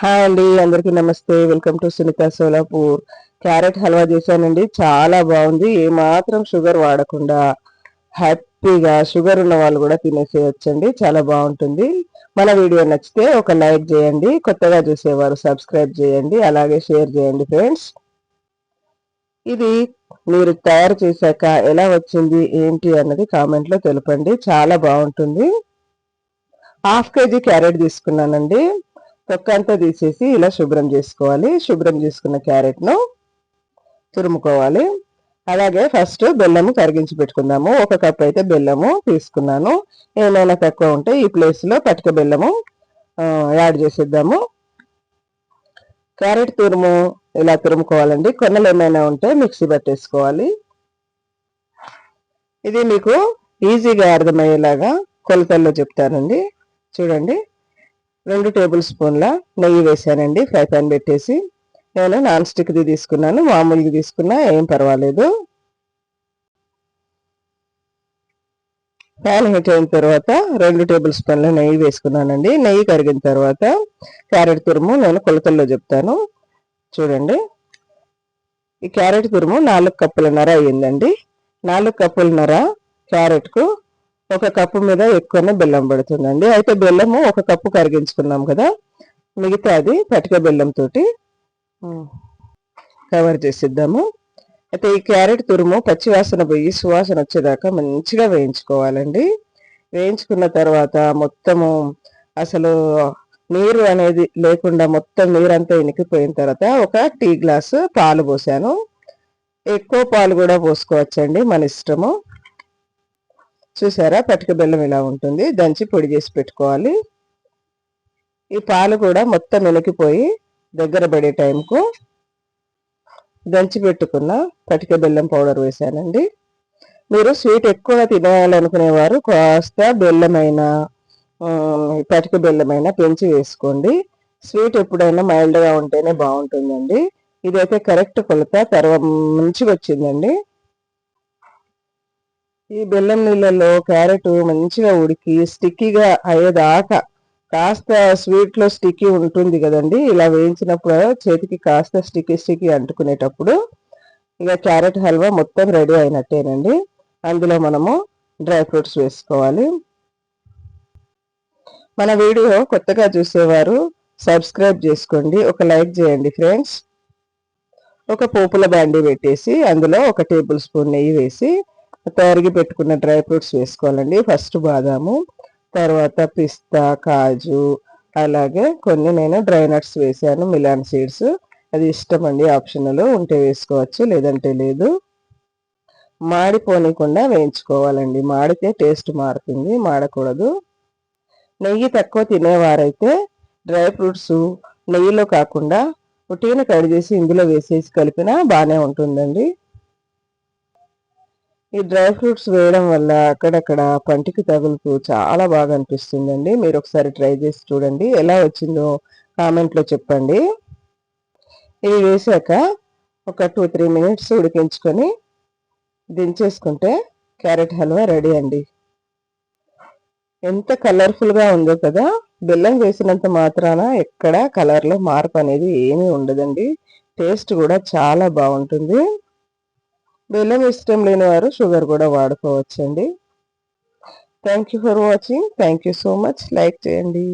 Hi అండి అందరికీ నమస్తే. Welcome to Sunitha Solapur. Carrot halwa చేశానండి చాలా బాగుంది. ఏమాత్రం షుగర్ వాడకుండా హ్యాపీగా షుగర్ ఉన్న వాళ్ళు కూడా తినేసేయచ్చండి చాలా బాగుంటుంది. మన వీడియో నచ్చితే ఒక లైక్ చేయండి కొత్తగా చూసేవారు సబ్స్క్రైబ్ చేయండి అలాగే షేర్ చేయండి ఫ్రెండ్స్. ఇది మీరు తయారు చేశాక ఎలా వచ్చింది ఏంటి అన్నది కామెంట్లో తెలపండి చాలా బాగుంటుంది. హాఫ్ కేజీ క్యారెట్ తీసుకున్నానండి. తొక్క అంతా తీసేసి ఇలా శుభ్రం చేసుకోవాలి. శుభ్రం చేసుకున్న క్యారెట్ను తురుముకోవాలి. అలాగే ఫస్ట్ బెల్లము కరిగించి పెట్టుకుందాము. ఒక కప్ అయితే బెల్లము తీసుకున్నాను. ఏమైనా తక్కువ ఉంటే ఈ ప్లేస్లో పటిక బెల్లము యాడ్ చేసేద్దాము. క్యారెట్ తురుము ఇలా తురుముకోవాలండి. కొన్నలు ఏమైనా ఉంటే మిక్సీ పట్టేసుకోవాలి. ఇది మీకు ఈజీగా అర్థమయ్యేలాగా కొలతల్లో చెప్తానండి. చూడండి. రెండు టేబుల్ స్పూన్ల నెయ్యి వేసానండి ఫ్రై ప్యాన్ పెట్టేసి. నేను నాన్ స్టిక్ది తీసుకున్నాను మామూలుగా తీసుకున్నా ఏం పర్వాలేదు. ప్యాన్ హీట్ అయిన తర్వాత రెండు టేబుల్ స్పూన్ల నెయ్యి వేసుకున్నానండి. నెయ్యి కరిగిన తర్వాత క్యారెట్ తురుము నేను కొలతల్లో చెప్తాను. చూడండి. ఈ క్యారెట్ తురుము నాలుగు కప్పుల నర అయ్యిందండి. నాలుగు కప్పుల నర క్యారెట్కు ఒక కప్పు మీద ఎక్కువనే బెల్లం పడుతుందండి. అయితే బెల్లము ఒక కప్పు కరిగించుకున్నాం కదా. మిగతా అది పటిక బెల్లంతో కవర్ చేసిద్దాము. అయితే ఈ క్యారెట్ తురుము పచ్చివాసన పోయి సువాసన వచ్చేదాకా మంచిగా వేయించుకోవాలండి. వేయించుకున్న తర్వాత మొత్తము అసలు నీరు అనేది లేకుండా మొత్తం నీరంతా ఇనికిపోయిన తర్వాత ఒక టీ గ్లాసు పాలు పోసాను. ఎక్కువ పాలు కూడా పోసుకోవచ్చండి మన ఇష్టము. చూసారా? పటిక బెల్లం ఇలా ఉంటుంది. దంచి పొడి చేసి పెట్టుకోవాలి. ఈ పాలు కూడా మొత్తం వెనకిపోయి దగ్గర పడే టైంకు దంచి పెట్టుకున్న పటిక బెల్లం పౌడర్ వేసానండి. మీరు స్వీట్ ఎక్కువగా తినేయాలనుకునేవారు కాస్త బెల్లమైన పటిక బెల్లమైన పెంచి వేసుకోండి. స్వీట్ ఎప్పుడైనా మైల్డ్గా ఉంటేనే బాగుంటుందండి. ఇదైతే కరెక్ట్ కొలత తర్వాత మంచిగా వచ్చిందండి. ఈ బెల్లం నీళ్ళలో క్యారెట్ మంచిగా ఉడికి స్టిక్కీగా అయ్యేదాకా కాస్త స్వీట్లో స్టిక్కీ ఉంటుంది కదండి ఇలా వేయించినప్పుడు చేతికి కాస్త స్టిక్కీ స్టిక్కీ అంటుకునేటప్పుడు ఇక క్యారెట్ హల్వా మొత్తం రెడీ అయినట్టేనండి. అందులో మనము డ్రై ఫ్రూట్స్ వేసుకోవాలి. మన వీడియో కొత్తగా చూసేవారు సబ్స్క్రైబ్ చేసుకోండి ఒక లైక్ చేయండి ఫ్రెండ్స్. ఒక పోపుల బ్యాండీ పెట్టేసి అందులో ఒక టేబుల్ స్పూన్ నెయ్యి వేసి తరిగి పెట్టుకున్న డ్రై ఫ్రూట్స్ వేసుకోవాలండి. ఫస్ట్ బాదాము తర్వాత పిస్తా కాజు అలాగే కొన్ని నేను డ్రై నట్స్ వేసాను మిలాన్ సీడ్స్. అది ఇష్టం అండి ఆప్షనల్ ఉంటే వేసుకోవచ్చు లేదంటే లేదు. మాడిపోనీకుండా వేయించుకోవాలండి. మాడితే టేస్ట్ మారుతుంది మాడకూడదు. నెయ్యి తక్కువ తినేవారైతే డ్రై ఫ్రూట్స్ నెయ్యిలో కాకుండా ఉట్టిన కడి చేసి ఇందులో వేసేసి కలిపినా బాగానే ఉంటుందండి. ఈ డ్రై ఫ్రూట్స్ వేయడం వల్ల అక్కడక్కడ పంటికి తగులుతూ చాలా బాగా అనిపిస్తుందండి. మీరు ఒకసారి ట్రై చేసి చూడండి. ఎలా వచ్చిందో కామెంట్లో చెప్పండి. ఇవి వేసాక ఒక టూ త్రీ మినిట్స్ ఉడికించుకొని దించేసుకుంటే క్యారెట్ హల్వా రెడీ అండి. ఎంత కలర్ఫుల్గా ఉందో కదా! బెల్లం వేసినంత మాత్రాన ఎక్కడ కలర్లో మార్పు అనేది ఏమీ ఉండదండి. టేస్ట్ కూడా చాలా బాగుంటుంది. బెల్లం ఇష్టం లేని వారు షుగర్ కూడా వాడుకోవచ్చండి. Thank you for watching thank you so much like చేయండి.